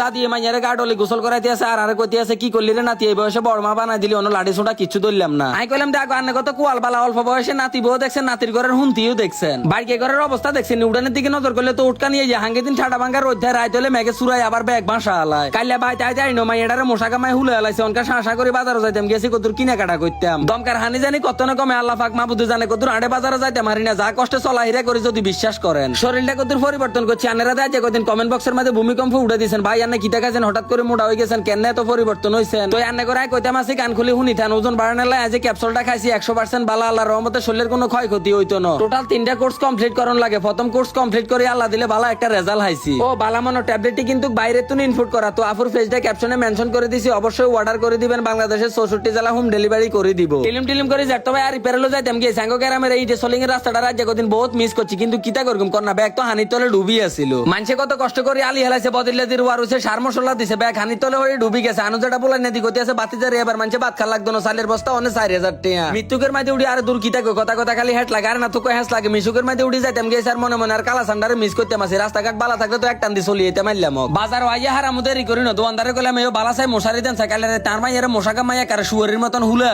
দাদি মাইয়ারে গাডলি গোসল করাইতে আছে, আর আরে কইতে আছে, কি করলি রে নাতি? এই বয়সে বড় মা বানাই দিলি, অন্য লাঠি সোটা কিছু ধরলাম না। আমি কইলাম, দেখো, আন্নে কত কুয়াল বালা, অল্প বয়সে নাতি বউ দেখছেন, নাতির ঘরের হুন্তিও দেখছেন। বাইকে ঘরের অবস্থা দেখছেন উড়ানের দিকে নজর করলে তো উটকা নিয়ে যায়। হাঙ্গে দিন ঠাডা ভাঙ্গা রোদ্ধায় রাইত হলে মেঘে চুরাই আবার ব্যাগ ভাষা আলায়। কাইলে ভাই, তাই যাই নো মাইয়াডারে মশা কামাই হুলে আলাইছে, অনকা শাসা করে বাজারে যাইতাম, গেছি কতুর কিনা কাটা করতাম। দমকার হানি জানি কত না কমে, আল্লাহ পাক মাহবুদে জানে কতুর আড়ে বাজারে যাইতাম, হারি না, যা কষ্টে চলা হিরা করে যদি বিশ্বাস করেন। শরীরটা কতুর পরিবর্তন করছে আনেরা দেয় যে কদিন কমেন্ট বক্সের মধ্যে ভূমিকম্প উঠে দিয়েছেন ভাই আন্নে কিতা হঠাৎ করে মোটা হয়ে গেছেন, কেন এত পরিবর্তন তো করে কইতাম আছি, কান শুনি থান, ওজন ক্যাপসুলটা খাইছি, একশো পার্সেন্ট বালা আল্লাহ শরীরের কোনো ক্ষয়ক্ষতি হইতো না। টোটাল তিনটা কোর্স কমপ্লিট করন লাগে। প্রথম কোর্স কমপ্লিট করে আল্লাহ দিলে একটা রেজাল্ট হাইছি। ও বালা মনো ট্যাবলেটটি কিন্তু বাইরে ইনপুট করা। তো আফুর ফেসটা ক্যাপশনে মেনশন করে দিছি, অবশ্যই অর্ডার করে দিবেন, বাংলাদেশের চৌষট্টি জেলা হোম ডেলিভারি করে দিব। টিলিম টিলিম করে যার তবে আর রিপেয়ারলো যাইতাম সাঙ্গো এই সোলিং এর রাস্তাটা রাজ্যে কদিন বহুত মিস করছি, কিন্তু কিতা করগুম কর না ব্যাগ তো তলে ডুবি আছিল। মানুষে কত কষ্ট করে আলি হেলাইছে, বদলে দিয়ে সার মশলা দিছে, ব্যাগ হানির তলে হয়ে ডুবি গেছে। আনু যেটা বলাই নাদি গতি আছে, বাতি যারে এবার মানুষে ভাত খা লাগতো না সালের বস্তা অনেক চার হাজার টিয়া মৃত্যুকের মাঝে উড়ি, আর দূর কিতা কই কথা কথা খালি হেট লাগে, আর না তো কই লাগে। মিশুকের মাঝে উড়ি যাইতাম, গিয়ে স্যার মনে মনে আর কালা সান্ডারে মিস করতাম আছে। রাস্তাঘাট বালা থাকলে তো এক টান দিয়ে চলিয়ে মারলাম বাজার আইয়া হারা মুদের ই করি না দোকানদারে কইলাম এই বালা চাই, মশারি দেন সাইকেলে তার মাইয়ারে মশা কামাইয়া কারে শুয়ারির মতন হুলে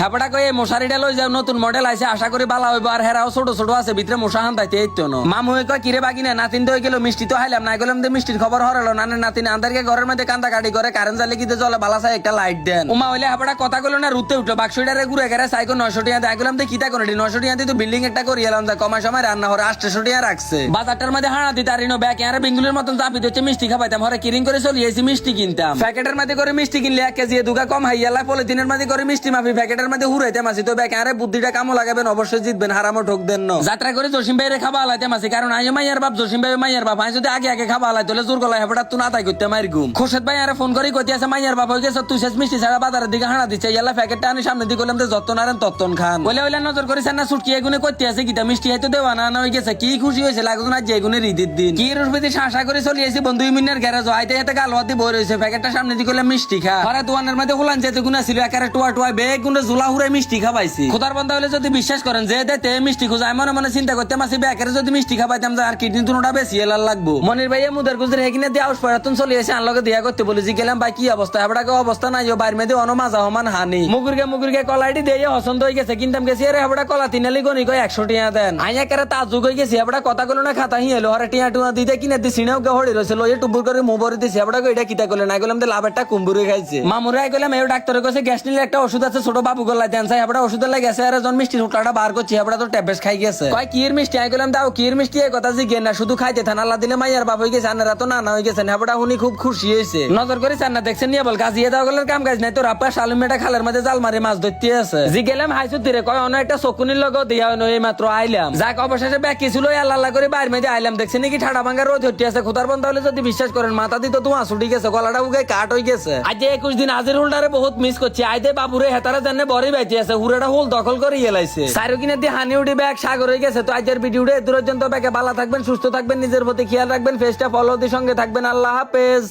হেপড়া কই এই মশারিটা লই যাও, নতুন মডেল আইছে, আশা করি বালা হইব, আর হেরাও ছোট ছোট আছে, ভিতরে মশা হান তাইতে এইতো না। মামু হয়ে কয়, কিরে বাকি না নাতিন তো হয়ে গেল, মিষ্টি তো হাইলাম না গেলাম যে মিষ্টির খবর হরালো, নানের নাতিন আন্দারকে ঘরের মধ্যে কান্দা কাটি করে কারেন্ট জ্বালে কিতে জলে বালা চাই একটা লাইট দেন। উমা হইলে হেপড়া কথা কইলো না রুতে উঠল। বাক্সটারে ঘুরে গেলে সাইকো নয়শো টিয়া দেয়। গেলাম যে কিতা করে নয়শো টিয়া তো বিল্ডিং একটা করি এলাম। যা কমার সময় রান্না হরে আটশো টিয়া রাখছে। বাজারটার মধ্যে হানা দিতে আর ইনো ব্যাগ আরে বেঙ্গুলের মতন চাপি দিচ্ছে মিষ্টি খাবাইতাম। হরে কিরিং করে চলি এসি মিষ্টি কিনতাম। প্যাকেটের মধ্যে করে মিষ্টি কিনলে এক কেজি দুগা কম হাইয়ালা পলিথিনের মধ্যে করে মিষ্টি মাফি। প্যাকেটের মধ্যে হুরাইতে মাসি। তো ব্যাগ আরে বুদ্ধিটা কামো লাগাবেন অবশ্যই জিতবেন হারামো ঠোক দেন না। যাত্রা করে জসিম ভাইয়ের খাবা আলাইতে মাসি। কারণ আইও মাইয়ার বাপ জসিম ভাই মাইয়ার বাপ। আমি যদি আগে আগে খাবা আলাই তাহলে জোর গলায় হেপড়া তুই না করতে মারি ঘুম। খোরশেদ ভাই আরে ফোন করে কইতে আছে, মাইয়ার বাপ হয়ে তুই শেষ মিষ্টি ছাড়া বাজারের দিকে হানা দিচ্ছে ইয়ালা প্যাকেটটা আনি সামনে দিকে করলাম যে, যত্ন নারেন তত্তন খান। বলে বলে নজর করেছেন না, সুটকি এগুনে করতে আছে কিটা মিষ্টি হয়তো দেওয়া না হয়ে গেছে। কি খুশি হয়েছে লাগুন আজ যেগুনের ঈদের দিন। কি রসপতি শাসা করে চলে এসে বন্ধু মিনের গ্যারেজ আইতে এতে গাল হাতে বই রয়েছে প্যাকেটটা সামনে দিকে করলাম মিষ্টি খা। ঘরে দোয়ানের মধ্যে হুলান যেতে গুণা ছিল একারে টুয়া টুয়া বেগ গুণে ঝুলা হুরে মিষ্টি খাবাইছি। খোদার বন্ধা হলে যদি বিশ্বাস করেন যে দেতে মিষ্টি খুঁজা। মনে মনে চিন্তা করতে মাসি বেকারে যদি মিষ্টি খাবাইতাম, যে, আর কিডনি তুনোটা বেশি এলার লাগবো। মনির ভাইয়া মুদের গুজরে হেকিনে দিয়ে আউস পড়াতুন চলে এসে আনলগে দিয়া করতে বলেছি গেলাম ভাই কি অবস্থা হেবড়াকে অবস্থা নাই বাইর মেদে অন মাজা হমান হানি। মুগুরকে মুগুরকে কলাইটি দিয়ে হসন্ত হয়ে গেছে কিনতাম গেছি আরে হেবড়া কলা তিনালি গনি কয় একশো টিয়া দেন। আইয়া কারে তাজুক হয়ে গেছি হেবড়া কথা গুলো না খাতা হি এলো হরে টিয়া টুয়া দিতে কিনে দি সিনেও গে হড়ি রয়েছে লয়ে টুবুর করে মুবরে দিছি হেবড়া কই এটা কিতা করলে না গেলাম যে লাভেরটা কুম্বুরে খাইছে। মামুরে আই গেলাম এই ডাক্তারের কাছে গ্যাস নিলে একটা ওষুধ আছে ছোট বাবু গলা দেন সাই হেবড়া ওষুধের লাগে গেছে আর জন মিষ্টি টুকরাটা বার করছি হেবড়া তো ট্যাবলেট খাই গেছে। কয় কির মিষ্টি? আই গেলাম দাও কির মিষ্টি এই কথা জিগে না শুধু খাইতে থান আল্লাহ দিলে মাইয়ার বাপ হয়ে গেছে আনারা তো নানা হয়ে গেছে হেবড়া হুনি খুব খুশি হয়েছে। নজর করে চান না দেখছেন নিয়ে বল গাছিয়ে দাও গেলের কাম কাজ নাই। তো রাপ্পা শালুম মেটা খালের মধ্যে জাল মারি মাছ ধরতে আছে। জি গেলাম হাইসু তীরে কয় অন্য একটা শকুনির লগো দিয়া এই মাত্র আইলাম। যাক অবশেষে ব্যাগ কিছু লই আল্লাহ আল্লাহ করে বাইর মেঝে আইলাম। দেখছেন নাকি ঠাডা ভাঙ্গা রোদ হচ্ছে আছে খুদার বন্ধ হলে যদি বিশ্বাস করেন মাথা দিত তোমা ছুটি গেছে গলাটা উগে কাট হয়ে গেছে। আজ একুশ দিন আজির হুলটারে বহুত মিস করছি। আইদে বাবুরে হেতারা জানে বড়ি বাইতে আছে হুড়াটা হুল দখল করে এলাইছে। সাইরো কিনে দিয়ে হানি উঠি ব্যাগ সাগর হয়ে গেছে তো আজের ভিডিওটা দূরজন তো ব্যাগে ভালো থাকবেন সুস্থ থাকবেন নিজের প্রতি খেয়াল রাখবেন ফেসটা ফলো দিয়ে সঙ্গে থাকবেন। আল্লাহ হাফেজ